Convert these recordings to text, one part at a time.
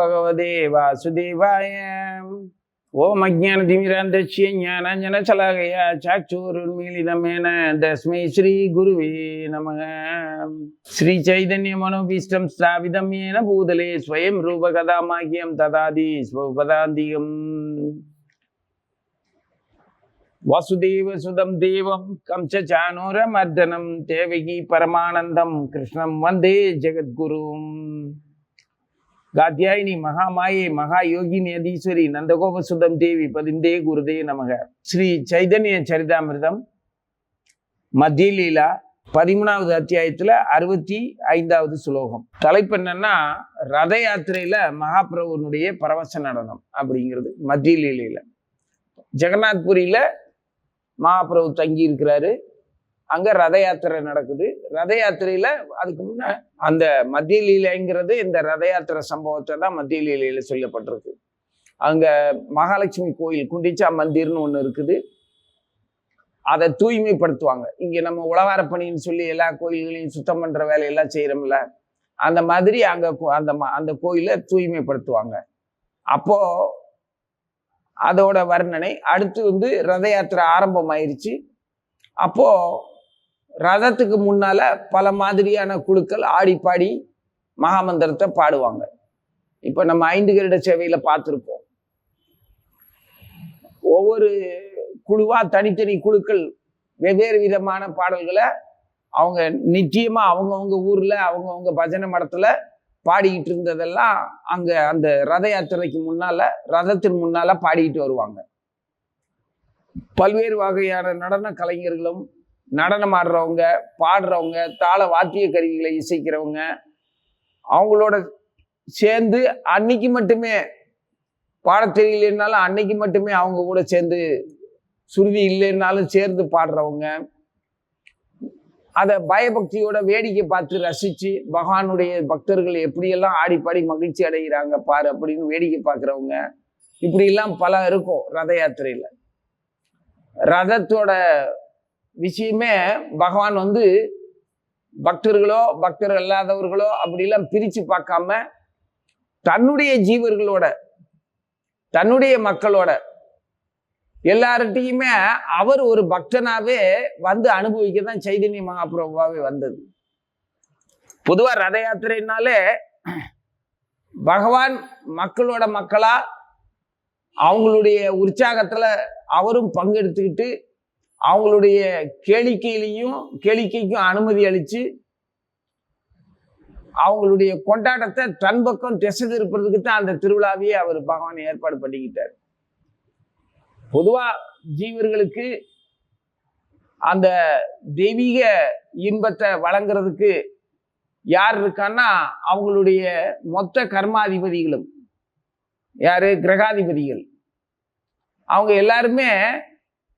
பகவதே வாசுதேவாய ஓம் அஜான திமிராந்தட்சிய ஞானாஞ்சன சலாகயா சாச்சோருன்மீலிதமேன தஸ்மை ஸ்ரீ குருவே நமக ஸ்ரீ சைதன்ய மனோபீஷ்டம் ஸ்தாபிதம் ஏன பூதலே ஸ்வயம் ரூபகதாமாக்கியம் ததாதி ஸ்வபதாந்திகம் வாசுதேவ சுதம் தேவம் கம்ச சானூர மர்தனம் தேவகி பரமானந்தம் கிருஷ்ணம் வந்தே ஜெகத்குரும் காத்தியாயினி மகாமாயை மகா யோகினி அதீஸ்வரி நந்தகோப சுதம் தேவி பதிந்தே குருதே நமக ஸ்ரீ சைதன்ய சரிதாமிர்தம் மத்திய லீலா பதிமூணாவது அத்தியாயத்துல அறுபத்தி ஐந்தாவது சுலோகம் தலைப்பு என்னன்னா ரத யாத்திரையில மகாபிரபுனுடைய பரவச நடனம் அப்படிங்கிறது மத்திய லீலையில. ஜெகநாத்புரியில மகாபிரபு தங்கி இருக்கிறாரு அங்க ரத யாத்திரை நடக்குது. ரத யாத்திரையில அதுக்கு முன்னே அந்த மத்திய லீலைங்கிறது இந்த ரத யாத்திரை சம்பவத்தை தான் மத்திய லீலையில சொல்லப்பட்டிருக்கு. அங்க மகாலட்சுமி கோயில் குண்டிச்சா மந்திர்னு ஒன்று இருக்குது. அதை தூய்மைப்படுத்துவாங்க. இங்க நம்ம உழவாரப்பணின்னு சொல்லி எல்லா கோயில்களையும் சுத்தம் பண்ற வேலையெல்லாம் செய்யறோம்ல. அந்த மாதிரி அங்க கோ- அந்த ம- அந்த கோயிலை தூய்மைப்படுத்துவாங்க. அப்போ அதோட வர்ணனை அடுத்து வந்து ரத யாத்திரை ஆரம்பம் அப்போது ரதத்துக்கு முன்னால பல மாதிரியான குழுக்கள் ஆடி பாடி மகாமந்திரத்தை பாடுவாங்க. இப்போ நம்ம ஐந்து கருட சேவையில் பார்த்துருப்போம். ஒவ்வொரு குழுவாக தனித்தனி குழுக்கள் வெவ்வேறு விதமான பாடல்களை அவங்க நிச்சயமாக அவங்கவுங்க ஊரில் அவங்கவுங்க பஜனை மடத்தில் பாடிக்கிட்டு இருந்ததெல்லாம் அங்கே அந்த ரத யாத்திரைக்கு முன்னால் ரதத்தின் முன்னால் பாடிக்கிட்டு வருவாங்க. பல்வேறு வகையான நடன கலைஞர்களும் நடனம் ஆடுறவங்க பாடுறவங்க தாள வாத்திய கருவிகளை இசைக்கிறவங்க அவங்களோட சேர்ந்து அன்னைக்கு மட்டுமே பாட தெரியலனாலும் அன்னைக்கு மட்டுமே அவங்க கூட சேர்ந்து சுருதி இல்லைன்னாலும் சேர்ந்து பாடுறவங்க அதை பயபக்தியோட வேடிக்கை பார்த்து ரசிச்சு பகவானுடைய பக்தர்கள் எப்படியெல்லாம் ஆடி பாடி மகிழ்ச்சி அடைகிறாங்க பாரு அப்படின்னு வேடிக்கை பார்க்குறவங்க. இப்படியெல்லாம் பல இருக்கும் ரத யாத்திரையில். ரதத்தோட விஷயமே பகவான் வந்து பக்தர்களோ பக்தர் அல்லாதவர்களோ அப்படிலாம் பிரித்து பார்க்காம தன்னுடைய ஜீவர்களோட தன்னுடைய மக்களோட எல்லார்கிட்டையுமே அவர் ஒரு பக்தனாகவே வந்து அனுபவிக்க தான் சைதன்ய மகாபிரபுவாகவே வந்தது. பொதுவாக ரத யாத்திரைனாலே பகவான் மக்களோட மக்களாக அவங்களுடைய உற்சாகத்தில் அவரும் பங்கெடுத்துக்கிட்டு அவங்களுடைய கேளிக்கையிலையும் கேளிக்கைக்கும் அனுமதி அளிச்சு அவங்களுடைய கொண்டாட்டத்தை தன் பக்கம் திசை திருப்புறதுக்கு தான் அந்த திருவிழாவையே அவர் பகவான் ஏற்பாடு பண்ணிக்கிட்டார். பொதுவா ஜீவர்களுக்கு அந்த தெய்வீக இன்பத்தை வழங்குறதுக்கு யார் இருக்கான்னா அவங்களுடைய மொத்த கர்மாதிபதிகளும். யாரு? கிரகாதிபதிகள். அவங்க எல்லாருமே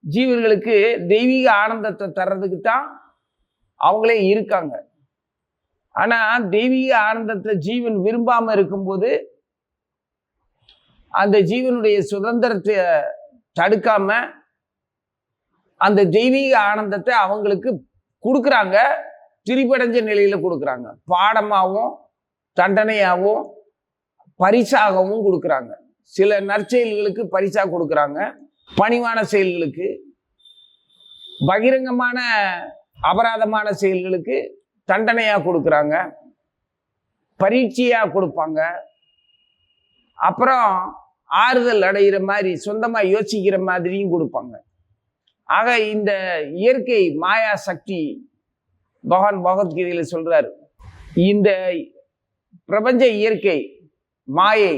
ஜீவர்களுக்கு தெய்வீக ஆனந்தத்தை தர்றதுக்கு தான் அவங்களே இருக்காங்க. ஆனா தெய்வீக ஆனந்தத்தை ஜீவன் விரும்பாம இருக்கும்போது அந்த ஜீவனுடைய சுதந்திரத்தை தடுக்காம அந்த தெய்வீக ஆனந்தத்தை அவங்களுக்கு கொடுக்குறாங்க. திரிபடைஞ்ச நிலையில கொடுக்குறாங்க. பாடமாகவும் தண்டனையாகவும் பரிசாகவும் கொடுக்குறாங்க. சில நற்செயல்களுக்கு பரிசாக கொடுக்குறாங்க. பணிவான செயல்களுக்கு பகிரங்கமான அபராதமான செயல்களுக்கு தண்டனையாக கொடுக்குறாங்க. பரீட்சையாக கொடுப்பாங்க. அப்புறம் ஆறுதல் அடைகிற மாதிரி சொந்தமாக யோசிக்கிற மாதிரியும் கொடுப்பாங்க. ஆக இந்த இயற்கை மாயா சக்தி பகவான் பகவத்கீதையில் சொல்கிறார் இந்த பிரபஞ்ச இயற்கை மாயை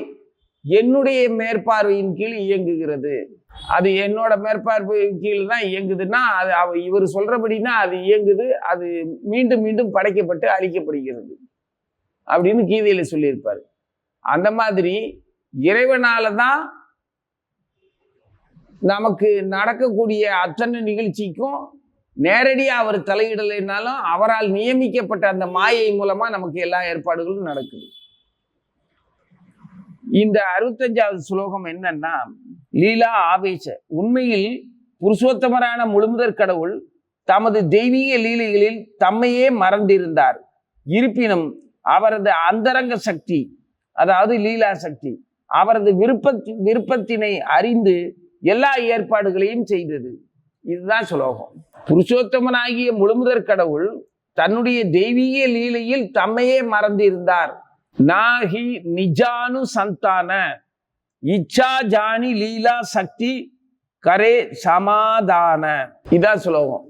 என்னுடைய மேற்பார்வையின் கீழ் இயங்குகிறது. அது என்னோட மேற்பார்வை கீழ் தான் இயங்குதுன்னா அது அவ இவர் சொல்றபடினா அது இயங்குது அது மீண்டும் மீண்டும் படைக்கப்பட்டு அழிக்கப்படுகிறது அப்படின்னு கீதையில சொல்லியிருப்பார். அந்த மாதிரி இறைவனால தான் நமக்கு நடக்கக்கூடிய அத்தனை நிகழ்ச்சிக்கும் நேரடியாக அவர் தலையிடலைனாலும் அவரால் நியமிக்கப்பட்ட அந்த மாயை மூலமா நமக்கு எல்லா ஏற்பாடுகளும் நடக்குது. இந்த அறுபத்தஞ்சாவது சுலோகம் என்னன்னா லீலா ஆவேச. உண்மையில் புருஷோத்தமரான முழுமுதற் கடவுள் தமது தெய்வீக லீலைகளில் தம்மையே மறந்திருந்தார். இருப்பினும் அவரது அந்தரங்க சக்தி அதாவது லீலா சக்தி அவரது விருப்பத் விருப்பத்தினை அறிந்து எல்லா ஏற்பாடுகளையும் செய்தது. இதுதான் சுலோகம். புருஷோத்தமனாகிய முழுமுதற் கடவுள் தன்னுடைய தெய்வீக லீலையில் தம்மையே மறந்திருந்தார். நாகி நிஜானு சந்தான இச்சா ஜானி லீலா சக்தி கரே சமாதான. இதான் சுலோகம்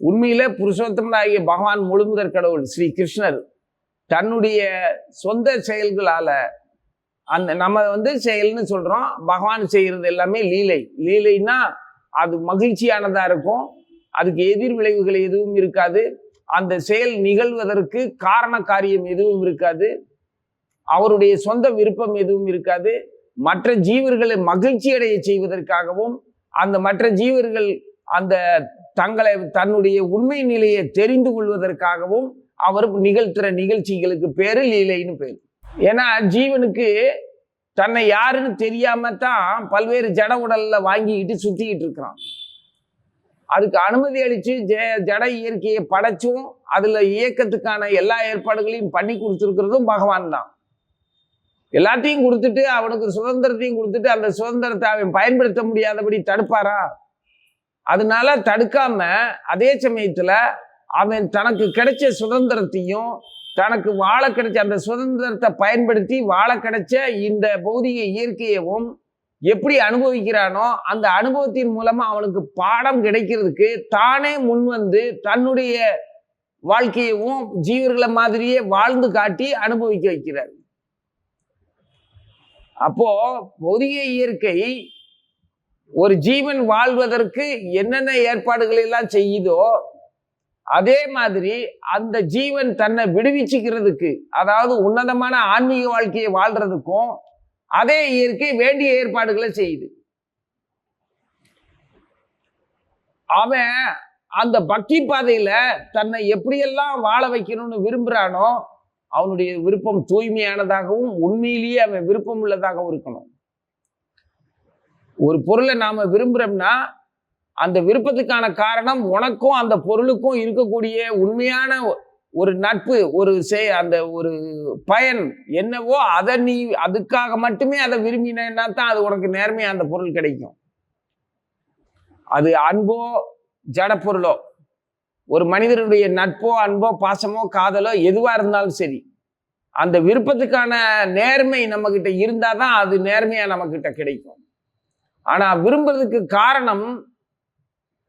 உண்மையில புருஷோத்தமனாகிய பகவான் முழுமுதற் கடவுள் ஸ்ரீ கிருஷ்ணர் தன்னுடைய சொந்த செயல்களால அந்த நம்ம வந்து செயல்னு சொல்றோம். பகவான் செய்யறது எல்லாமே லீலை. லீலைன்னா அது மகிழ்ச்சியானதா இருக்கும். அதுக்கு எதிர் விளைவுகள் எதுவும் இருக்காது. அந்த செயல் நிகழ்வதற்கு காரண காரியம் எதுவும் இருக்காது. அவருடைய சொந்த விருப்பம் எதுவும் இருக்காது. மற்ற ஜீவர்களை மகிழ்ச்சி அடைய செய்வதற்காகவும் அந்த மற்ற ஜீவர்கள் அந்த தங்களை தன்னுடைய உண்மை நிலையை தெரிந்து கொள்வதற்காகவும் அவர் நிகழ்த்துற நிகழ்ச்சிகளுக்கு பேரு லீலைன்னு பேர். ஏன்னா ஜீவனுக்கு தன்னை யாருன்னு தெரியாம தான் பல்வேறு ஜட உடல்ல வாங்கிக்கிட்டு சுத்திக்கிட்டு இருக்கிறான். அதுக்கு அனுமதி அளிச்சு ஜெ ஜட இயற்கையை படைச்சும் அதுல இயக்கத்துக்கான எல்லா ஏற்பாடுகளையும் பண்ணி கொடுத்துருக்கிறதும் பகவான் தான். எல்லாத்தையும் கொடுத்துட்டு அவனுக்கு சுதந்திரத்தையும் கொடுத்துட்டு அந்த சுதந்திரத்தை அவன் பயன்படுத்த முடியாதபடி தடுப்பாரா? அதனால தடுக்காம அதே சமயத்துல அவன் தனக்கு கிடைச்ச சுதந்திரத்தையும் தனக்கு வாழ கிடைச்ச அந்த சுதந்திரத்தை பயன்படுத்தி வாழ கிடைச்ச இந்த பௌதிக இயற்கையவும் எப்படி அனுபவிக்கிறானோ அந்த அனுபவத்தின் மூலமா அவனுக்கு பாடம் கிடைக்கிறதுக்கு தானே முன் வந்து தன்னுடைய வாழ்க்கையவும் ஜீவர்களை மாதிரியே வாழ்ந்து காட்டி அனுபவிக்க வைக்கிறார். அப்போ புதிய இயற்கை ஒரு ஜீவன் வாழ்வதற்கு என்னென்ன ஏற்பாடுகள் எல்லாம் செய்யுதோ அதே மாதிரி அந்த ஜீவன் தன்னை விடுவிச்சுக்கிறதுக்கு அதாவது உன்னதமான ஆன்மீக வாழ்க்கையை வாழ்றதுக்கும் அதே இயற்கை வேண்டிய ஏற்பாடுகளை செய்யுது. அவன் அந்த பக்தி பாதையில தன்னை எப்படியெல்லாம் வாழ வைக்கணும்னு விரும்புறானோ அவனுடைய விருப்பம் தூய்மையானதாகவும் உண்மையிலேயே அவன் விருப்பம் உள்ளதாகவும் இருக்கணும். ஒரு பொருளை நாம விரும்புறோம்னா அந்த விருப்பத்துக்கான காரணம் உனக்கும் அந்த பொருளுக்கும் இருக்கக்கூடிய உண்மையான ஒரு நட்பு ஒரு சே அந்த ஒரு பயன் என்னவோ அதை நீ அதுக்காக மட்டுமே அதை விரும்பினா தான் அது உனக்கு நேர்மையாக அந்த பொருள் கிடைக்கும். அது அன்போ ஜடப்பொருளோ பொருளோ ஒரு மனிதனுடைய நட்போ அன்போ பாசமோ காதலோ எதுவாக இருந்தாலும் சரி அந்த விருப்பத்துக்கான நேர்மை நம்மக்கிட்ட இருந்தால் தான் அது நேர்மையாக நம்மக்கிட்ட கிடைக்கும். ஆனால் விரும்புறதுக்கு காரணம்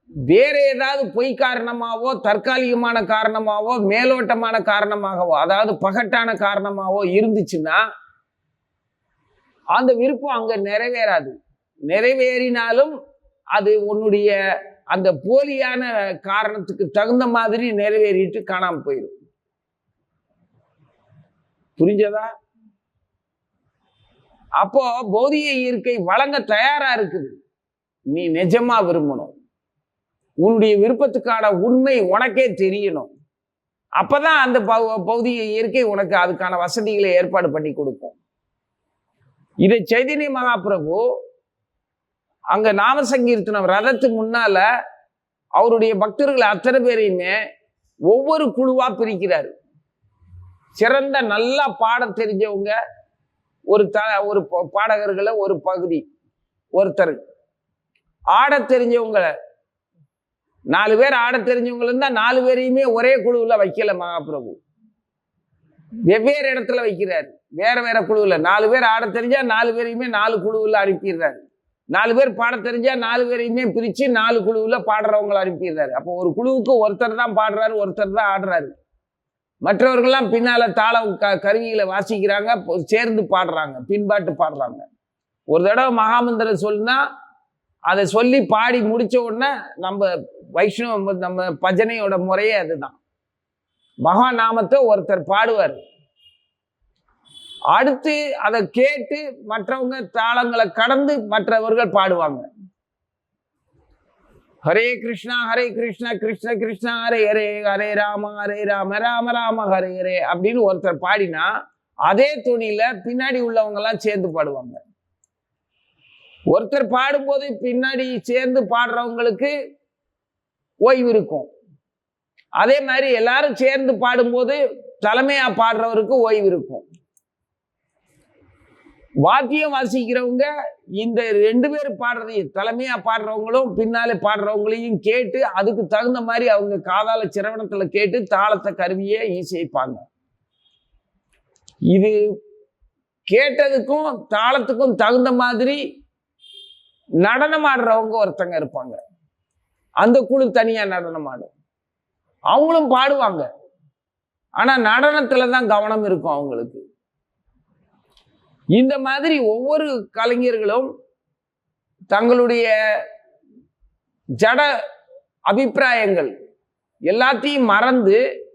வேற ஏதாவது பொய் காரணமாவோ தற்காலிகமான காரணமாவோ மேலோட்டமான காரணமாகவோ அதாவது பகட்டான காரணமாவோ இருந்துச்சுன்னா அந்த விருப்பம் அங்கே நிறைவேறாது. நிறைவேறினாலும் அது உன்னுடைய அந்த போலியான காரணத்துக்கு தகுந்த மாதிரி நிறைவேறிட்டு காணாம போயிடும் புரிஞ்சதா? அப்போ போதிய இயற்கை வழங்க தயாரா இருக்குது. நீ நிஜமா விரும்பணும். உன்னுடைய விருப்பத்துக்கான உண்மை உனக்கே தெரியணும். அப்பதான் அந்த பௌ- பௌதிக இயற்கை உனக்கு அதுக்கான வசதிகளை ஏற்பாடு பண்ணி கொடுக்கும். இதை சைதன்ய மகாபிரபு அங்கே நாம சங்கீர்த்தனம் ரதத்துக்கு முன்னால் அவருடைய பக்தர்கள் அத்தனை பேரையுமே ஒவ்வொரு குழுவாக பிரிக்கிறாரு. சிறந்த நல்லா பாட தெரிஞ்சவங்க ஒரு த ஒரு பாடகர்களை ஒரு பகுதி ஒருத்தர். ஆடத் தெரிஞ்சவங்களை நாலு பேர் ஆடத் தெரிஞ்சவங்க இருந்தால் நாலு பேரையுமே ஒரே குழுவில் வைக்கல மகாபிரபு. வெவ்வேறு இடத்துல வைக்கிறாரு. வேற வேற குழுவில் நாலு பேர் ஆட தெரிஞ்சா நாலு பேரையுமே நாலு குழுவில் அனுப்பிடுறாரு. நாலு பேர் பாட தெரிஞ்சா நாலு பேரையுமே பிரித்து நாலு குழுவில் பாடுறவங்களை அனுப்பிடுறாரு. அப்போ ஒரு குழுவுக்கு ஒருத்தர் தான் பாடுறாரு ஒருத்தர் தான் ஆடுறாரு. மற்றவர்கள்லாம் பின்னால் தாள க கருவிகளை வாசிக்கிறாங்க சேர்ந்து பாடுறாங்க பின்பாட்டு பாடுறாங்க. ஒரு தடவை மகாமந்திரம் சொல்லுனா அதை சொல்லி பாடி முடித்த உடனே நம்ம வைஷ்ணவ நம்ம பஜனையோட முறையே அதுதான். மகா நாமத்தை ஒருத்தர் பாடுவார். அடுத்து அதை கேட்டு மற்றவங்க தாளங்களை கடந்து மற்றவர்கள் பாடுவாங்க. ஹரே கிருஷ்ணா ஹரே கிருஷ்ணா கிருஷ்ண கிருஷ்ணா ஹரே ஹரே ஹரே ராம ஹரே ராம ராம ராம ஹரே ஹரே அப்படின்னு ஒருத்தர் பாடினா அதே துணியில பின்னாடி உள்ளவங்க எல்லாம் சேர்ந்து பாடுவாங்க. ஒருத்தர் பாடும்போது பின்னாடி சேர்ந்து பாடுறவங்களுக்கு ஓய்வு இருக்கும். அதே மாதிரி எல்லாரும் சேர்ந்து பாடும்போது தலைமையா பாடுறவருக்கு ஓய்வு இருக்கும். வாத்தியம் வாசிக்கிறவங்க இந்த ரெண்டு பேர் பாடுறதையும் தலைமையா பாடுறவங்களும் பின்னாலே பாடுறவங்களையும் கேட்டு அதுக்கு தகுந்த மாதிரி அவங்க காதால சிரவணத்துல கேட்டு தாளத்தை கருவியே இசைப்பாங்க. இது கேட்டதுக்கும் தாளத்துக்கும் தகுந்த மாதிரி நடனம் ஆடுறவங்க ஒருத்தங்க இருப்பாங்க. அந்த குழு தனியா நடனம் ஆடும். அவங்களும் பாடுவாங்க. ஆனா நடனத்துல தான் கவனம் இருக்கும் அவங்களுக்கு. இந்த மாதிரி ஒவ்வொரு கலைஞர்களும் தங்களுடைய ஜட அபிப்பிராயங்கள் எல்லாத்தையும் மறந்து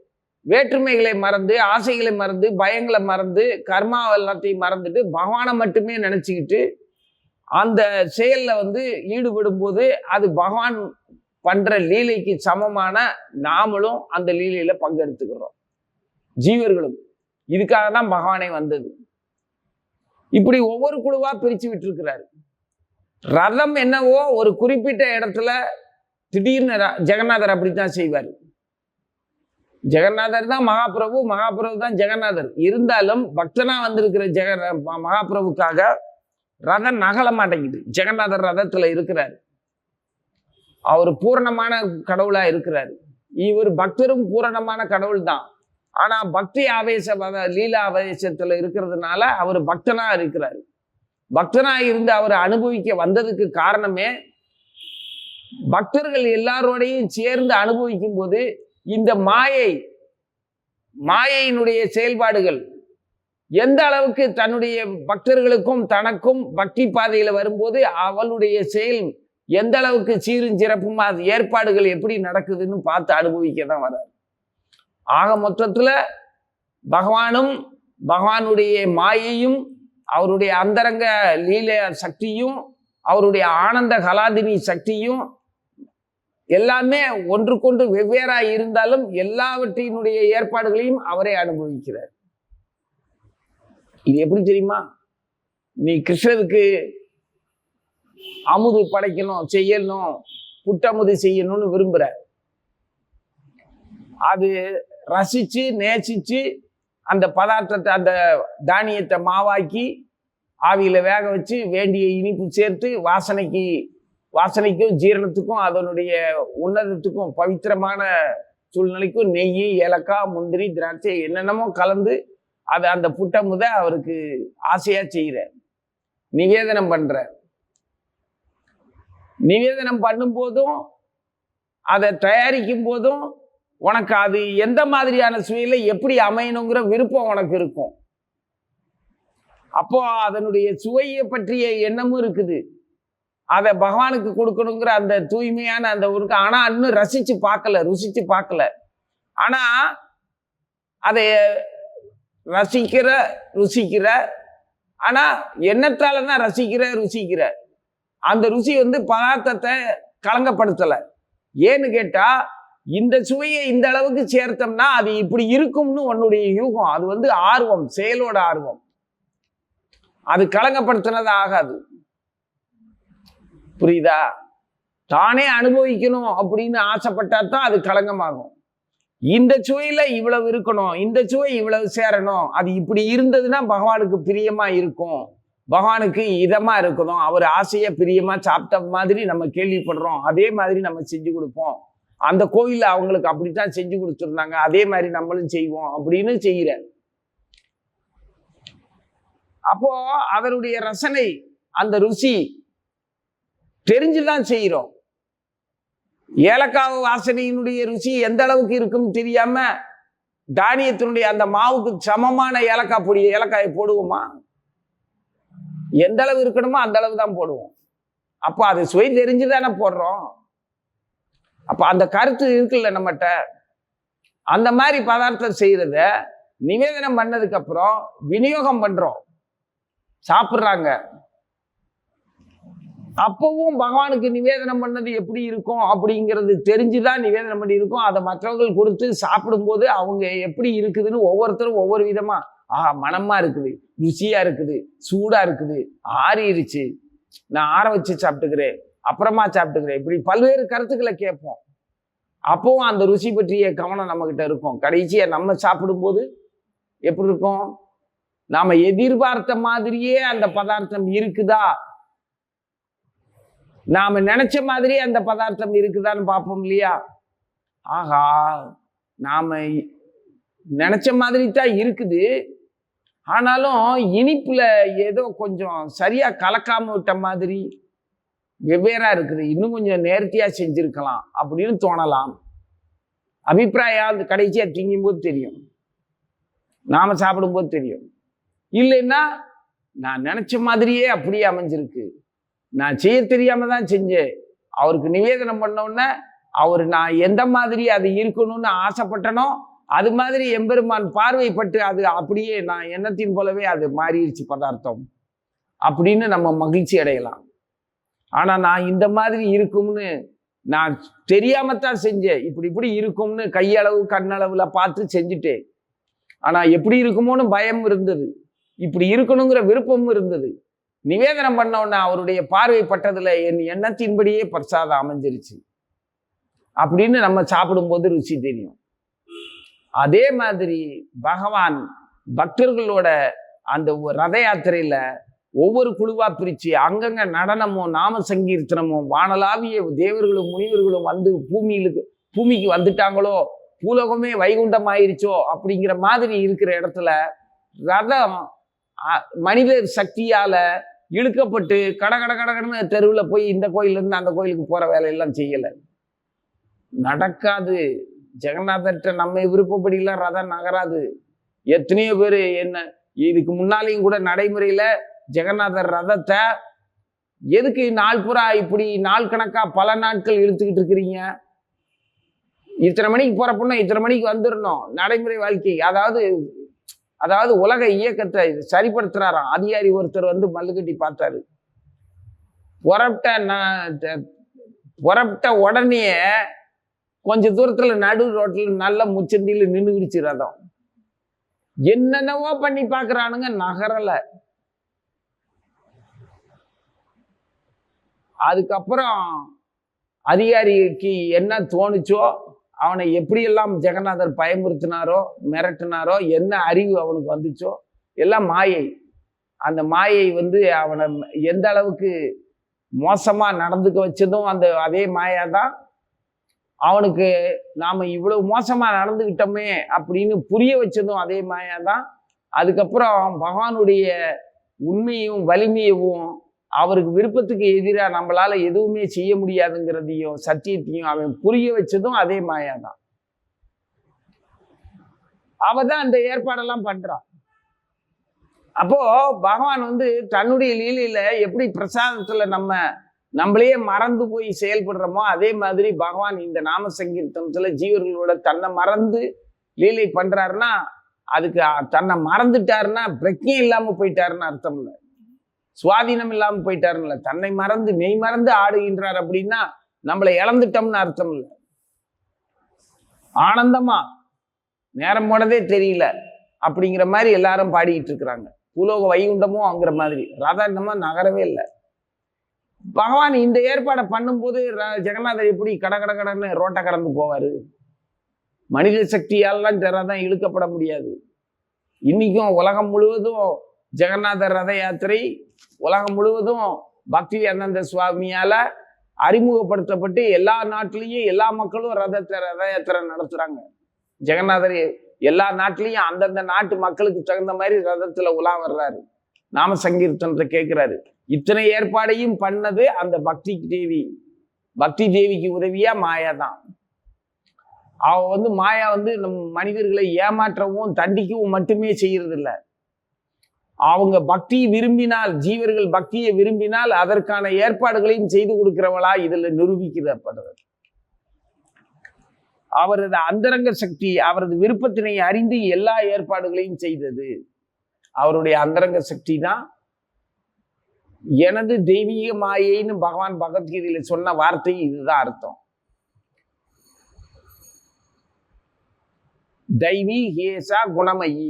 வேற்றுமைகளை மறந்து ஆசைகளை மறந்து பயங்களை மறந்து கர்மா எல்லாத்தையும் மறந்துட்டு பகவானை மட்டுமே நினச்சிக்கிட்டு அந்த செயலில் வந்து ஈடுபடும் போது அது பகவான் பண்ணுற லீலைக்கு சமமான நாமளும் அந்த லீலையில் பங்கெடுத்துக்கிறோம். ஜீவர்களும். இதுக்காக தான் பகவானே வந்தது. இப்படி ஒவ்வொரு குழுவா பிரிச்சு விட்டுருக்கிறாரு. ரதம் என்னவோ ஒரு குறிப்பிட்ட இடத்துல திடீர்னு ஜெகநாதர் அப்படித்தான் செய்வார். ஜெகநாதர் தான் மகாபிரபு மகாபிரபு தான் ஜெகநாதர். இருந்தாலும் பக்தனா வந்திருக்கிற ஜெக மகாபிரபுக்காக ரதம் நகல மாட்டேங்குது. ஜெகநாதர் ரதத்துல இருக்கிறார். அவர் பூரணமான கடவுளா இருக்கிறார். இவர் பக்தரும் பூரணமான கடவுள் தான் ஆனா பக்தி ஆவேச லீலா ஆவேசத்தில் இருக்கிறதுனால அவர் பக்தனா இருக்கிறார். பக்தனா இருந்து அவர் அனுபவிக்க வந்ததுக்கு காரணமே பக்தர்கள் எல்லாரோடையும் சேர்ந்து அனுபவிக்கும் போது இந்த மாயை மாயையினுடைய செயல்பாடுகள் எந்த அளவுக்கு தன்னுடைய பக்தர்களுக்கும் தனக்கும் பக்தி பாதையில வரும்போது அவளுடைய செயல் எந்த அளவுக்கு சீரும் சிறப்புமா அது ஏற்பாடுகள் எப்படி நடக்குதுன்னு பார்த்து அனுபவிக்க தான் வர்றார். ஆக மொத்தத்தில் பகவானும் பகவானுடைய மாயையும் அவருடைய அந்தரங்க லீல சக்தியும் அவருடைய ஆனந்த கலாதினி சக்தியும் எல்லாமே ஒன்றுக்கொன்று வெவ்வேறாக இருந்தாலும் எல்லாவற்றினுடைய ஏற்பாடுகளையும் அவரே அனுபவிக்கிறார். இது எப்படி தெரியுமா? நீ கிருஷ்ணருக்கு அமுது படைக்கணும் செய்யணும் புட்டமுது செய்யணும்னு விரும்புற. அது ரசித்து நேசித்து அந்த பதார்த்தத்தை அந்த தானியத்தை மாவாக்கி ஆவியில் வேக வச்சு வேண்டிய இனிப்பு சேர்த்து வாசனைக்கு வாசனைக்கும் ஜீரணத்துக்கும் அதனுடைய உன்னதத்துக்கும் பவித்திரமான சூழ்நிலைக்கும் நெய் ஏலக்காய் முந்திரி திராட்சை என்னென்னமோ கலந்து அதை அந்த புட்டை முத அவருக்கு ஆசையாக செய்கிற நிவேதனம் பண்ணுற நிவேதனம் பண்ணும்போதும் அதை தயாரிக்கும் போதும் உனக்கு அது எந்த மாதிரியான சுவையில் எப்படி அமையணுங்கிற விருப்பம் உனக்கு இருக்கும். அப்போ அதனுடைய சுவையை பற்றிய எண்ணமும் இருக்குது. அதை பகவானுக்கு கொடுக்கணுங்கிற அந்த தூய்மையான அந்த ஊருக்கு ஆனால் இன்னும் ரசித்து பார்க்கல ருசித்து பார்க்கல. ஆனால் அதை ரசிக்கிற ருசிக்கிற ஆனால் எண்ணத்தால தான் ரசிக்கிற ருசிக்கிற. அந்த ருசி வந்து பதார்த்தத்தை கலங்கப்படுத்தலை. ஏன்னு கேட்டால் இந்த சுவையை இந்த அளவுக்கு சேர்த்தோம்னா அது இப்படி இருக்கும்னு உன்னுடைய யூகம். அது வந்து ஆர்வம் செயலோட ஆர்வம். அது கலங்கப்படுத்தினது ஆகாது. புரியுதா? தானே அனுபவிக்கணும் அப்படின்னு ஆசைப்பட்டா தான் அது களங்கமாகும் இந்த சுவையில இவ்வளவு இருக்கணும் இந்த சுவை இவ்வளவு சேரணும் அது இப்படி இருந்ததுன்னா பகவானுக்கு பிரியமா இருக்கும். பகவானுக்கு இதமா இருக்கணும். அவர் ஆசையை பிரியமா சாப்பிட்ட மாதிரி நம்ம கேள்விப்படுறோம். அதே மாதிரி நம்ம செஞ்சு கொடுப்போம். அந்த கோயிலில் அவங்களுக்கு அப்படித்தான் செஞ்சு கொடுத்துருந்தாங்க. அதே மாதிரி நம்மளும் செய்வோம் அப்படின்னு செய்கிறார். அப்போ அவருடைய ரசனை அந்த ருசி தெரிஞ்சுதான் செய்கிறோம். ஏலக்காய் வாசனையினுடைய ருசி எந்த அளவுக்கு இருக்குன்னு தெரியாம தானியத்தினுடைய அந்த மாவுக்கு சமமான ஏலக்காய் பொடி ஏலக்காயை போடுவோமா? எந்த அளவு இருக்கணுமோ அந்த அளவு தான் போடுவோம். அப்போ அது சுவை தெரிஞ்சு தானே போடுறோம். அப்போ அந்த கருத்து இருக்குல்ல நம்மகிட்ட அந்த மாதிரி பதார்த்தம் செய்கிறத நிவேதனம் பண்ணதுக்கப்புறம் விநியோகம் பண்ணுறோம் சாப்பிட்றாங்க. அப்பவும் பகவானுக்கு நிவேதனம் பண்ணது எப்படி இருக்கும் அப்படிங்கிறது தெரிஞ்சுதான் நிவேதனம் பண்ணி இருக்கும் அதை மற்றவர்கள் கொடுத்து சாப்பிடும்போது அவங்க எப்படி இருக்குதுன்னு ஒவ்வொருத்தரும் ஒவ்வொரு விதமா ஆஹா மனமா இருக்குது ருசியா இருக்குது சூடா இருக்குது ஆறிடுச்சு நான் ஆற வச்சு சாப்பிட்டுக்கிறேன். அப்புறமா சாப்பிட்டுக்கிறேன். இப்படி பல்வேறு கருத்துக்களை கேட்போம். அப்பவும் அந்த ருசி பற்றிய கவனம் நம்மக்கிட்ட இருக்கும். கடைசியாக நம்ம சாப்பிடும்போது எப்படி இருக்கும்? நாம் எதிர்பார்த்த மாதிரியே அந்த பதார்த்தம் இருக்குதா? நாம் நினச்ச மாதிரியே அந்த பதார்த்தம் இருக்குதான்னு பார்ப்போம் இல்லையா? ஆகா நாம் நினச்ச மாதிரி தான் இருக்குது. ஆனாலும் இனிப்பில் ஏதோ கொஞ்சம் சரியாக கலக்காமல் விட்ட மாதிரி வெவ்வேறாக இருக்குது. இன்னும் கொஞ்சம் நேர்த்தியாக செஞ்சுருக்கலாம் அப்படின்னு தோணலாம். அபிப்பிராயம் அந்த திங்கும் திங்கும்போது தெரியும். நாம் சாப்பிடும்போது தெரியும். இல்லைன்னா நான் நினச்ச மாதிரியே அப்படியே அமைஞ்சிருக்கு. நான் செய்ய தெரியாமல் தான் செஞ்சேன். அவருக்கு நிவேதனம் பண்ணோன்னே அவர் நான் எந்த மாதிரி அது இருக்கணும்னு ஆசைப்பட்டனோ அது மாதிரி எம்பெருமான் பார்வைப்பட்டு அது அப்படியே நான் எண்ணத்தின் போலவே அது மாறிடுச்சு பதார்த்தம். அப்படின்னு நம்ம மகிழ்ச்சி அடையலாம். ஆனால் நான் இந்த மாதிரி இருக்கும்னு நான் தெரியாமத்தான் செஞ்சேன். இப்படி இப்படி இருக்கும்னு கையளவு கண்ணளவில் பார்த்து செஞ்சுட்டேன். ஆனால் எப்படி இருக்குமோன்னு பயம் இருந்தது. இப்படி இருக்கணுங்கிற விருப்பமும் இருந்தது. நிவேதனம் பண்ண அவருடைய பார்வைப்பட்டதில் என் எண்ணத்தின்படியே பிரசாதம் அமைஞ்சிருச்சு. அப்படின்னு நம்ம சாப்பிடும்போது ருசி தெரியும். அதே மாதிரி பகவான் பக்தர்களோட அந்த ரத யாத்திரையில் ஒவ்வொரு குழுவா பிரிச்சு அங்கங்க நடனமும் நாம சங்கீர்த்தனமும் வானலாவிய தேவர்களும் முனிவர்களும் வந்து பூமியிலுக்கு பூமிக்கு வந்துட்டாங்களோ பூலோகமே வைகுண்டம் ஆயிருச்சோ அப்படிங்கிற மாதிரி இருக்கிற இடத்துல ரதம் மனிதர் மனித சக்தியால இழுக்கப்பட்டு கட கட கடகடன்னு தெருவில் போய் இந்த கோயில்ல அந்த கோயிலுக்கு போற வேலையெல்லாம் செய்யலை. நடக்காது. ஜெகநாதர்கிட்ட நம்ம விருப்பப்படிலாம் ரதம் நகராது. எத்தனையோ பேர் என்ன இதுக்கு முன்னாலேயும் கூட நடைமுறையில ஜெகநாதர் ரதத்தை எதுக்கு நாள் புறா இப்படி நாள் கணக்காக பல நாட்கள் இழுத்துக்கிட்டு இருக்கிறீங்க? இத்தனை மணிக்கு போறப்பன்னா இத்தனை மணிக்கு வந்துடணும் நடைமுறை வாழ்க்கை. அதாவது அதாவது உலக இயக்கத்தை சரிப்படுத்துறாராம். அதிகாரி ஒருத்தர் வந்து மல்லுக்கட்டி பார்த்தாரு. புறப்பட்ட நான் த- புறப்பட்ட உடனே கொஞ்ச தூரத்தில் நடு ரோட்டில் நல்ல முச்சந்தியில் நின்றுக்கிடுச்சு ரதம். என்னென்னவோ பண்ணி பார்க்குறானுங்க நகரலை. அதுக்கப்புறம் அதிகாரிக்கு என்ன தோணுச்சோ அவனை எப்படியெல்லாம் ஜெகநாதர் பயமுறுத்தினாரோ மிரட்டினாரோ என்ன அறிவு அவனுக்கு வந்துச்சோ எல்லாம் மாயை. அந்த மாயை வந்து அவனை எந்த அளவுக்கு மோசமாக நடந்துக்க வச்சதும் அந்த அதே மாயா தான் அவனுக்கு நாம் இவ்வளவு மோசமாக நடந்துக்கிட்டோமே அப்படின்னு புரிய வச்சதும் அதே மாயா தான் அதுக்கப்புறம் பகவானுடைய உண்மையும் வலிமையவும் அவருக்கு விருப்பத்துக்கு எதிராக நம்மளால எதுவுமே செய்ய முடியாதுங்கிறதையும் சத்தியத்தையும் அவன் புரிய வச்சதும் அதே மாயா தான் அவ தான் அந்த ஏற்பாடெல்லாம் பண்றான். அப்போ பகவான் வந்து தன்னுடைய லீலையில எப்படி பிரசாதத்துல நம்ம நம்மளையே மறந்து போய் செயல்படுறோமோ அதே மாதிரி பகவான் இந்த நாம சங்கீர்த்தனத்துல ஜீவர்களோட தன்னை மறந்து லீலை பண்றாருன்னா அதுக்கு தன்னை மறந்துட்டாருன்னா பிரஜை இல்லாம போயிட்டாருன்னு அர்த்தம் இல்லை. சுவாதீனம் இல்லாம போயிட்டாருன்னு தன்னை மறந்து மெய் மறந்து ஆடுகின்றார் அப்படின்னா நம்மளை இழந்துட்டோம்னு அர்த்தம் இல்லை. ஆனந்தமா? நேரம் போனதே தெரியல. அப்படிங்கிற மாதிரி எல்லாரும் பாடிக்கிட்டு இருக்கிறாங்க. பூலோக வைகுண்டமும் அங்கிற மாதிரி. ராதாண்டமா நகரவே இல்லை. பகவான் இந்த ஏற்பாடை பண்ணும்போது ஜெகநாதர் எப்படி கட கட கடன்னு ரோட்டை கடந்து போவாரு? மனித சக்தியாலலாம் தான் இழுக்கப்பட முடியாது. இன்னைக்கும் உலகம் முழுவதும் ஜெகநாதர் ரத யாத்திரை உலகம் முழுவதும் பக்தி அனந்த சுவாமியால் அறிமுகப்படுத்தப்பட்டு எல்லா நாட்டிலையும் எல்லா மக்களும் ரதத்தை ரத யாத்திரை நடத்துகிறாங்க ஜெகநாதர் எல்லா நாட்டிலையும் அந்தந்த நாட்டு மக்களுக்கு தகுந்த மாதிரி ரதத்தில் உலா வர்றாரு. நாம சங்கீர்த்தனத்தை கேட்குறாரு இத்தனை ஏற்பாடையும் பண்ணது அந்த பக்தி தேவி. பக்தி தேவிக்கு உதவியா மாயா தான். அவ வந்து மாயா வந்து நம் மனிதர்களை ஏமாற்றவும் தண்டிக்கவும் மட்டுமே செய்யறதில்லை. அவங்க பக்தி விரும்பினால் ஜீவர்கள் பக்தியை விரும்பினால் அதற்கான ஏற்பாடுகளையும் செய்து கொடுக்கிறவளா இதுல நிரூபிக்கப்படுறது அவரது அந்தரங்க சக்தி அவரது விருப்பத்தினை அறிந்து எல்லா ஏற்பாடுகளையும் செய்தது. அவருடைய அந்தரங்க சக்தி தான் எனது தெய்வீக மாயைன்னு பகவான் பகவத்கீதையில சொன்ன வார்த்தை இதுதான் அர்த்தம். தெய்வீ ஹேசா குணமயி.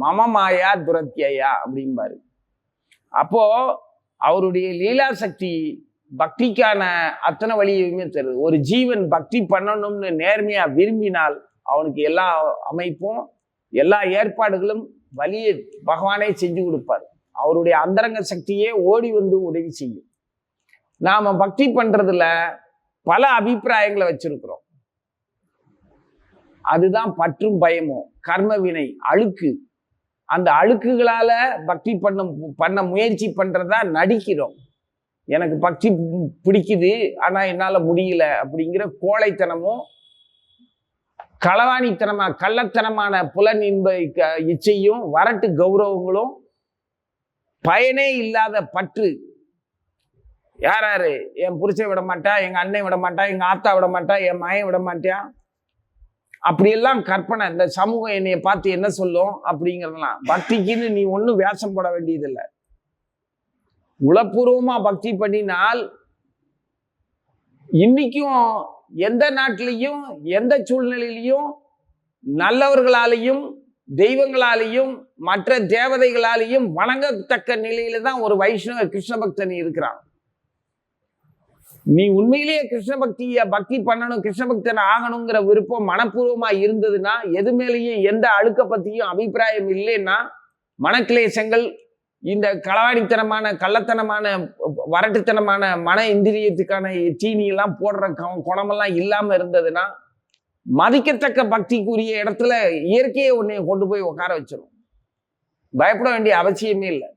மம மாயா துரத்தியா அப்படிம்பாரு. அப்போ அவருடைய லீலா சக்தி பக்திக்கான அத்தனை வழியுமே தருது. ஒரு ஜீவன் பக்தி பண்ணணும்னு நேர்மையா விரும்பினால் அவனுக்கு எல்லா அமைப்பும் எல்லா ஏற்பாடுகளும் வழியை பகவானே செஞ்சு கொடுப்பார். அவருடைய அந்தரங்க சக்தியே ஓடி வந்து உதவி செய்யும். நாம பக்தி பண்றதுல பல அபிப்பிராயங்களை வச்சிருக்கிறோம். அதுதான் பற்றும் பயமும் கர்ம வினை அழுக்கு. அந்த அழுக்குகளால் பக்தி பண்ண பண்ண முயற்சி பண்ணுறதா நடிக்கிறோம். எனக்கு பக்தி பிடிக்குது ஆனால் என்னால் முடியல அப்படிங்கிற கோழைத்தனமும் களவாணித்தனமாக கள்ளத்தனமான புலன் இன்ப இச்சையும் வரட்டு கௌரவங்களும் பயனே இல்லாத பற்று. யார் யார்? என் புருஷன் விட மாட்டா எங்கள் அண்ணன் விட மாட்டா எங்கள் ஆத்தா விட மாட்டா என் மகன் விட மாட்டான் அப்படியெல்லாம் கற்பனை இந்த சமூகம் என்னைய பார்த்து என்ன சொல்லும் அப்படிங்கிறதெல்லாம். பக்திக்குன்னு நீ ஒன்றும் வேஷம் போட வேண்டியதில்லை. உளப்பூர்வமாக பக்தி பண்ணினால் இன்னைக்கும் எந்த நாட்டிலையும் எந்த சூழ்நிலையிலையும் நல்லவர்களாலையும் தெய்வங்களாலையும் மற்ற தேவதைகளாலையும் வணங்கத்தக்க நிலையில தான் ஒரு வைஷ்ணவ கிருஷ்ண பக்தன் இருக்கிறான். நீ உண்மையிலேயே கிருஷ்ண பக்திய பக்தி பண்ணணும் கிருஷ்ண பக்தன் ஆகணுங்கிற விருப்பம் மனப்பூர்வமா இருந்ததுன்னா எது மேலேயும் எந்த அழுக்க பத்தியும் அபிப்பிராயம் இல்லைன்னா மனக்கிளேசங்கள் இந்த களவாடித்தனமான கள்ளத்தனமான வரட்டுத்தனமான மன இந்திரியத்துக்கான தீனி எல்லாம் போடுற குணமெல்லாம் இல்லாம இருந்ததுன்னா மதிக்கத்தக்க பக்திக்குரிய இடத்துல இயற்கையை உன்னை கொண்டு போய் உட்கார வச்சிடும் பயப்பட வேண்டிய அவசியமே இல்லை.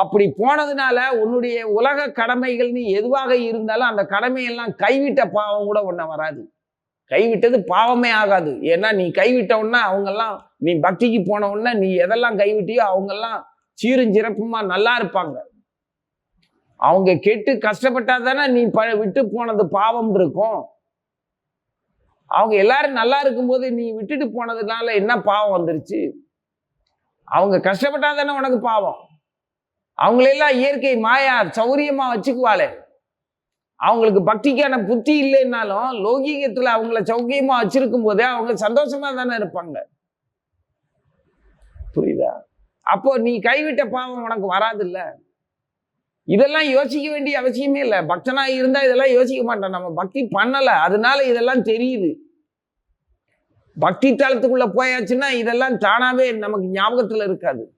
அப்படி போனதுனால உன்னுடைய உலக கடமைகள்னு எதுவாக இருந்தாலும் அந்த கடமையெல்லாம் கைவிட்ட பாவம் கூட ஒன்றை வராது. கைவிட்டது பாவமே ஆகாது. ஏன்னா நீ கைவிட்ட உடனே அவங்கெல்லாம் நீ பக்திக்கு போன உடனே நீ எதெல்லாம் கைவிட்டியோ அவங்கெல்லாம் சீரும் சிறப்புமா நல்லா இருப்பாங்க. அவங்க கெட்டு கஷ்டப்பட்டா தானே நீ ப விட்டு போனது பாவம் இருக்கும். அவங்க எல்லாரும் நல்லா இருக்கும்போது நீ விட்டுட்டு போனதுனால என்ன பாவம் வந்துருச்சு? அவங்க கஷ்டப்பட்டா தானே உனக்கு பாவம். அவங்களெல்லாம் இயற்கை மாயா சௌரியமாக வச்சுக்குவாளே. அவங்களுக்கு பக்திக்கான புத்தி இல்லைன்னாலும் லௌகீகத்துல அவங்கள சௌக்கியமாக வச்சிருக்கும் போதே அவங்க சந்தோஷமா தானே இருப்பாங்க. புரியுதா? அப்போ நீ கைவிட்ட பாவம் உனக்கு வராதுல்ல. இதெல்லாம் யோசிக்க வேண்டிய அவசியமே இல்லை. பக்தனா இருந்தா இதெல்லாம் யோசிக்க மாட்டோம் நம்ம பக்தி பண்ணல. அதனால இதெல்லாம் தெரியுது. பக்தி தளத்துக்குள்ள போயாச்சுன்னா இதெல்லாம் தானாவே நமக்கு ஞாபகத்துல இருக்காது.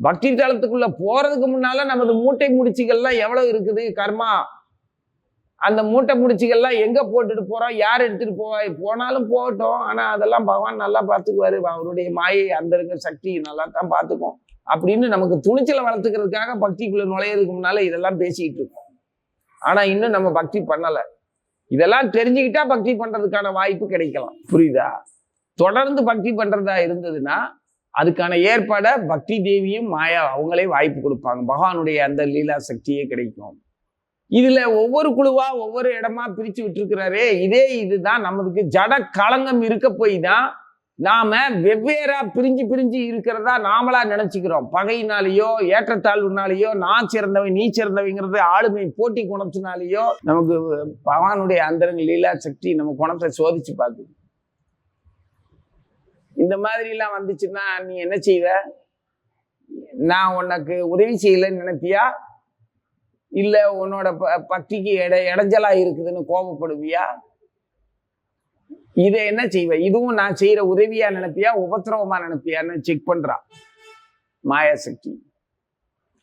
பக்தி தளத்துக்குள்ள போறதுக்கு முன்னால நமது மூட்டை முடிச்சுகள்லாம் எவ்வளவு இருக்குது? கர்மா அந்த மூட்டை முடிச்சுகள்லாம் எங்க போட்டுட்டு போறோம் யார் எடுத்துட்டு போவா? போனாலும் போகட்டும். ஆனா அதெல்லாம் பகவான் நல்லா பார்த்துக்குவாரு. அவருடைய மாயை அந்த இருக்க சக்தி நல்லா தான் பார்த்துக்கும். அப்படின்னு நமக்கு துணிச்சலை வளர்த்துக்கிறதுக்காக பக்திக்குள்ள நுழையிறதுக்கு முன்னால இதெல்லாம் பேசிக்கிட்டு இருக்கோம். ஆனா இன்னும் நம்ம பக்தி பண்ணல. இதெல்லாம் தெரிஞ்சுக்கிட்டா பக்தி பண்றதுக்கான வாய்ப்பு கிடைக்கலாம். புரியுதா? தொடர்ந்து பக்தி பண்றதா இருந்ததுன்னா அதுக்கான ஏற்பாடை பக்தி தேவியும் மாயா அவங்களே வாய்ப்பு கொடுப்பாங்க. பகவானுடைய அந்த லீலா சக்தியே கிடைக்கும். இதுல ஒவ்வொரு குழுவா ஒவ்வொரு இடமா பிரிச்சு விட்டுருக்கிறாரே இதே இதுதான் நமக்கு ஜட களங்கம் இருக்க போய் தான் நாம வெவ்வேறா பிரிஞ்சு பிரிஞ்சு இருக்கிறதா நாமளா நினைச்சுக்கிறோம். பகையினாலேயோ ஏற்றத்தாழ்வுனாலேயோ நான் சிறந்தவன் நீ சிறந்தவங்கிறது ஆளுமை போட்டி குணத்தினாலேயோ நமக்கு பகவானுடைய அந்தரங்க லீலா சக்தி நம்ம குணத்தை சோதிச்சு பார்க்குது. இந்த மாதிரிலாம் வந்துச்சுன்னா நீ என்ன செய்வ? நான் உனக்கு உதவி செய்யலைன்னு நினைப்பியா? இல்ல உன்னோட ப- பக்திக்கு இட இடைஞ்சலா இருக்குதுன்னு கோபப்படுவியா? இதை என்ன செய்வ? இதுவும் நான் செய்யற உதவியா நினைப்பியா? உபத்திரவமா நினைப்பியான்னு செக் பண்றா. மாயாசக்தி.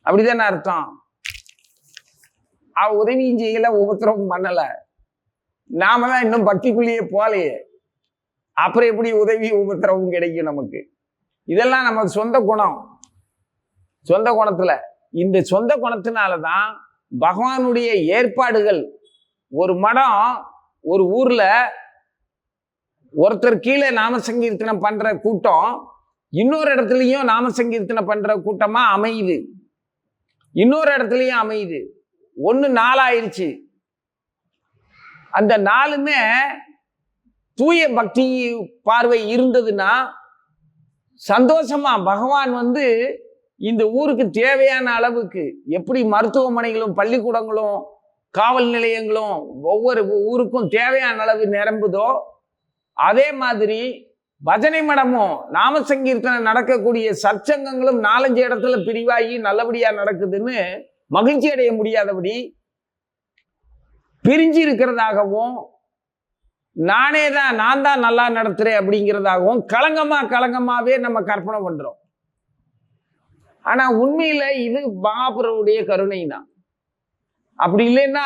அப்படிதானே அர்த்தம். அவ உதவியும் செய்யல உபத்திரவம் பண்ணல. நாம தான் இன்னும் பக்திக்குள்ளேயே போலையே அப்புறம் எப்படி உதவி உபத்திரவும் கிடைக்கும் நமக்கு? இதெல்லாம் நம்ம சொந்த குணம். சொந்த குணத்துல. இந்த சொந்த குணத்தினால தான் பகவானுடைய ஏற்பாடுகள். ஒரு மடம் ஒரு ஊர்ல ஒருத்தர் கீழே நாம சங்கீர்த்தனம் பண்ற கூட்டம் இன்னொரு இடத்துலையும் நாம சங்கீர்த்தனம் பண்ற கூட்டமாக அமையுது. இன்னொரு இடத்துலையும் அமையுது. ஒன்று நாளாயிருச்சு. அந்த நாலுமே தூய பக்தி பார்வை இருந்ததுன்னா சந்தோஷமா? பகவான் வந்து இந்த ஊருக்கு தேவையான அளவுக்கு எப்படி மருத்துவமனைகளும் பள்ளிக்கூடங்களும் காவல் நிலையங்களும் ஒவ்வொரு ஊருக்கும் தேவையான அளவு நிரம்புதோ அதே மாதிரி பஜனை மடமும் நாம சங்கீர்த்தனம் நடக்கக்கூடிய சற்சங்கங்களும் நாலஞ்சு இடத்துல பிரிவாகி நல்லபடியா நடக்குதுன்னு மகிழ்ச்சி அடைய முடியாதபடி பிரிஞ்சு இருக்கிறதாகவும் நானே தான் நான் தான் நல்லா நடத்துறேன் அப்படிங்கிறதாகவும் கலங்கமாக கலங்கமாகவே நம்ம கற்பனை பண்றோம். ஆனா உண்மையில இது மகாபுரவுடைய கருணை தான் அப்படி இல்லைன்னா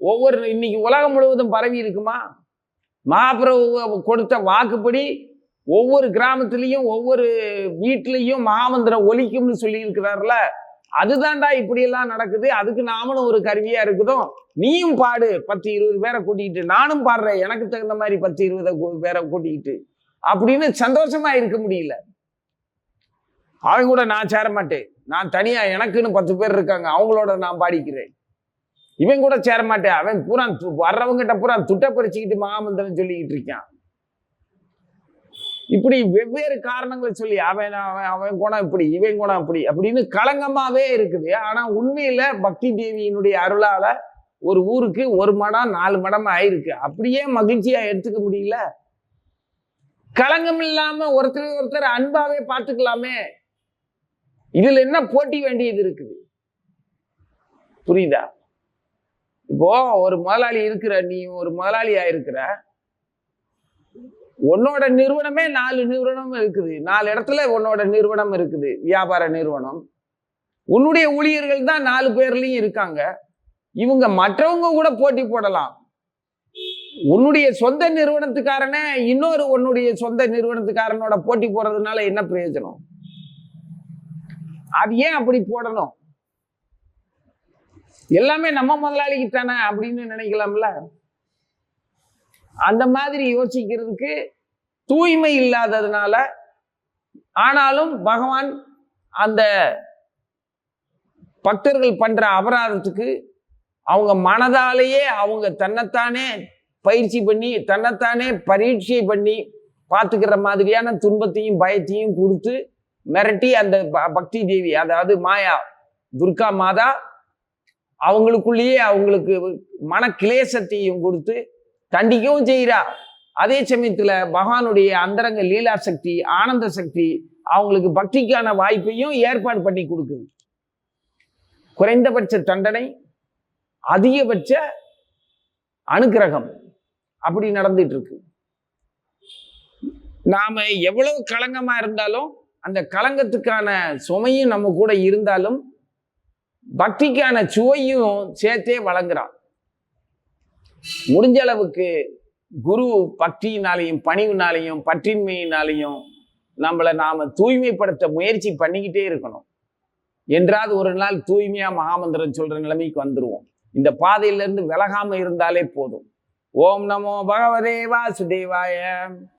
ஒவ்வொரு இன்னைக்கு உலகம் முழுவதும் பரவி இருக்குமா? மகாபிரபு கொடுத்த வாக்குப்படி ஒவ்வொரு கிராமத்திலையும் ஒவ்வொரு வீட்லேயும் மகாமந்திரம் ஒலிக்கும்னு சொல்லியிருக்கிறார்ல அதுதான்டா இப்படியெல்லாம் நடக்குது. அதுக்கு நாமளும் ஒரு கருவியா இருக்குதோ? நீயும் பாடு. பத்து இருபது பேரை கூட்டிக்கிட்டு நானும் பாடுறேன். எனக்கு தகுந்த மாதிரி பத்து இருபது பேரை கூட்டிக்கிட்டு. அப்படின்னு சந்தோஷமா இருக்க முடியல. அவன் கூட நான் சேர மாட்டேன். நான் தனியா எனக்குன்னு பத்து பேர் இருக்காங்க. அவங்களோட நான் பாடிக்கிறேன். இவன் கூட சேர மாட்டேன். அவன் பூரா வர்றவங்கிட்ட பூரா துட்டை பறிச்சுக்கிட்டு மகாமந்திரம் சொல்லிக்கிட்டு இருக்கான். இப்படி வெவ்வேறு காரணங்களை சொல்லி அவன் அவன் அவன் குணம் இப்படி இவன் குணம் இப்படி அப்படின்னு களங்கமாவே இருக்குது. ஆனா உண்மையில பக்தி தேவியினுடைய அருளால ஒரு ஊருக்கு ஒரு மடம் நாலு மடம் ஆயிருக்கு. அப்படியே மகிழ்ச்சியா எடுத்துக்க முடியல. களங்கம் இல்லாம ஒருத்தர் ஒருத்தர் அன்பாவே பார்த்துக்கலாமே. இதுல என்ன போட்டி வேண்டியது இருக்குது? புரியுதா? இப்போ ஒரு முதலாளி இருக்கிற நீ ஒரு முதலாளி இருக்கிற உன்னோட நிறுவனமே நாலு நிறுவனம் இருக்குது. நாலு இடத்துல உன்னோட நிறுவனம் இருக்குது. வியாபார நிறுவனம். உன்னுடைய ஊழியர்கள் தான் நாலு பேர்லயும் இருக்காங்க. இவங்க மற்றவங்க கூட போட்டி போடலாம். உன்னுடைய சொந்த நிறுவனத்துக்காரனே இன்னொரு உன்னுடைய சொந்த நிறுவனத்துக்காரனோட போட்டி போடுறதுனால என்ன பிரயோஜனம்? அது ஏன் அப்படி போடணும்? எல்லாமே நம்ம முதலாளிக்கு தானே அப்படின்னு நினைக்கலாம்ல? அந்த மாதிரி யோசிக்கிறதுக்கு தூய்மை இல்லாததுனால ஆனாலும் பகவான் அந்த பக்தர்கள் பண்ற அபராதத்துக்கு அவங்க மனதாலேயே அவங்க தன்னைத்தானே பயிற்சி பண்ணி தன்னைத்தானே பரீட்சை பண்ணி பார்த்துக்கிற மாதிரியான துன்பத்தையும் பயத்தையும் கொடுத்து மிரட்டி அந்த ப- பக்தி தேவி அதாவது மாயா துர்கா மாதா அவங்களுக்குள்ளேயே அவங்களுக்கு மன கிளேசத்தையும் கொடுத்து தண்டிக்கவும் செய்கிறா. அதே சமயத்தில் பகவானுடைய அந்தரங்க லீலா சக்தி ஆனந்த சக்தி அவங்களுக்கு பக்திக்கான வாய்ப்பையும் ஏற்பாடு பண்ணி கொடுக்குது. குறைந்தபட்ச தண்டனை அதிகபட்ச அனுக்கிரகம் அப்படி நடந்துட்டு இருக்கு நாம எவ்வளவு களங்கமா இருந்தாலும் அந்த களங்கத்துக்கான சுமையும் நம்ம கூட இருந்தாலும் பக்திக்கான சுவையும் சேர்த்தே வழங்குறான் முடிஞ்ச அளவுக்கு குரு பக்தியினாலையும் பணிவினாலையும் பற்றின்மையினாலையும் நம்மளை நாம தூய்மைப்படுத்த முயற்சி பண்ணிக்கிட்டே இருக்கணும். என்றாவது ஒரு நாள் தூய்மையா மகாமந்திரம் சொல்ற நிலைமைக்கு வந்துருவோம். இந்த பாதையிலேருந்து விலகாம இருந்தாலே போதும். ஓம் நமோ பகவதே வாசுதேவாய.